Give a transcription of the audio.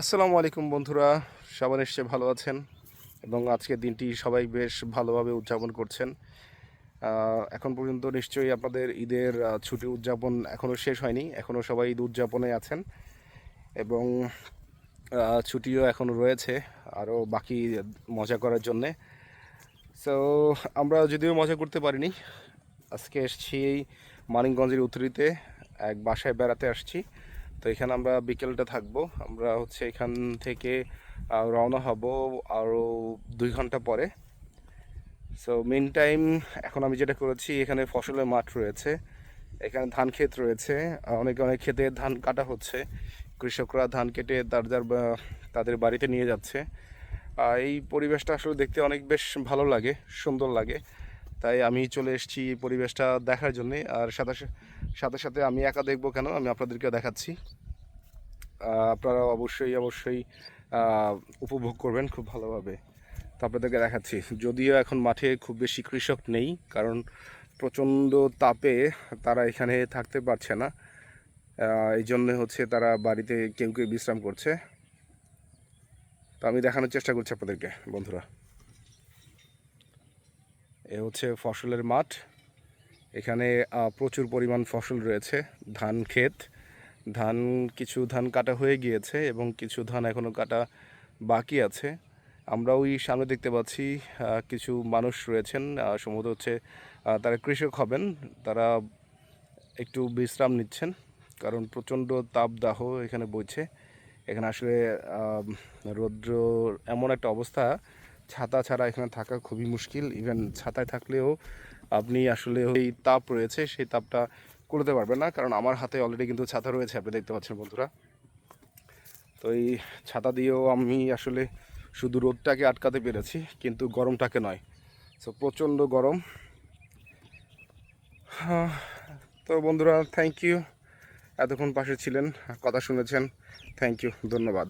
আসসালামু আলাইকুম বন্ধুরা, সবাই নিশ্চয়ই ভালো আছেন এবং আজকের দিনটি সবাই বেশ ভালোভাবে উদযাপন করছেন। এখন পর্যন্ত নিশ্চয়ই আপনাদের ঈদের ছুটি উদযাপন এখনও শেষ হয়নি এখনও সবাই ঈদ উদযাপনে আছেন এবং ছুটিও এখনও রয়েছে আরও বাকি মজা করার জন্যে। সো আমরা যদিও মজা করতে পারিনি, আজকে এসছি মানিকগঞ্জের উত্তরিতে, এক বাসায় বেড়াতে আসছি। তো এখানে আমরা বিকেলটা থাকব। আমরা হচ্ছে এখান থেকে রওনা হব আরও দুই ঘণ্টা পরে। সো মেন টাইম এখন আমি যেটা করেছি, এখানে ফসলের মাঠ রয়েছে, এখানে ধান ক্ষেত রয়েছে অনেক অনেক ক্ষেতে ধান কাটা হচ্ছে। কৃষকরা ধান কেটে তার, যার তাদের বাড়িতে নিয়ে যাচ্ছে। এই পরিবেশটা আসলে দেখতে অনেক বেশ ভালো লাগে, সুন্দর লাগে। তাই আমি চলে এসেছি পরিবেশটা দেখার জন্যে। আর সাথে সাথে সাথে আমি একা দেখব কেন, আমি আপনাদেরকে দেখাচ্ছি। আপনারা অবশ্যই অবশ্যই উপভোগ করবেন খুব ভালোভাবে। তো আপনাদেরকে দেখাচ্ছি, যদিও এখন মাঠে খুব বেশি কৃষক নেই, কারণ প্রচণ্ড তাপে তারা এখানে থাকতে পারছে না। এই জন্য হচ্ছে তারা বাড়িতে কেউ কেউ বিশ্রাম করছে। তো আমি দেখানোর চেষ্টা করছি আপনাদেরকে, বন্ধুরা। এ হচ্ছে ফসলের মাঠ। এখানে প্রচুর পরিমাণ ফসল রয়েছে, ধান, ক্ষেত। ধান, কিছু ধান কাটা হয়ে গিয়েছে এবং কিছু ধান এখনও কাটা বাকি আছে। আমরা ওই সামনে দেখতে পাচ্ছি কিছু মানুষ রয়েছেন সম্ভবত হচ্ছে তারা কৃষক হবেন, তারা একটু বিশ্রাম নিচ্ছেন কারণ প্রচণ্ড তাপদাহ এখানে বইছে। এখানে আসলে রৌদ্র এমন একটা অবস্থা, ছাতা ছাড়া এখানে থাকা খুবই মুশকিল। ইভেন ছাতায় থাকলেও আপনি আসলে ওই তাপ রয়েছে, সেই তাপটা করতে পারবেন না কারণ আমার হাতে অলরেডি কিন্তু ছাতা রয়েছে আপনি দেখতে পাচ্ছেন বন্ধুরা। তো এই ছাতা দিয়েও আমি আসলে শুধু রোদটাকে আটকাতে পেরেছি কিন্তু গরমটাকে নয়। সো প্রচণ্ড গরম। হ্যাঁ, তো বন্ধুরা থ্যাংক ইউ এতক্ষণ পাশে ছিলেন কথা শুনেছেন। থ্যাংক ইউ ধন্যবাদ।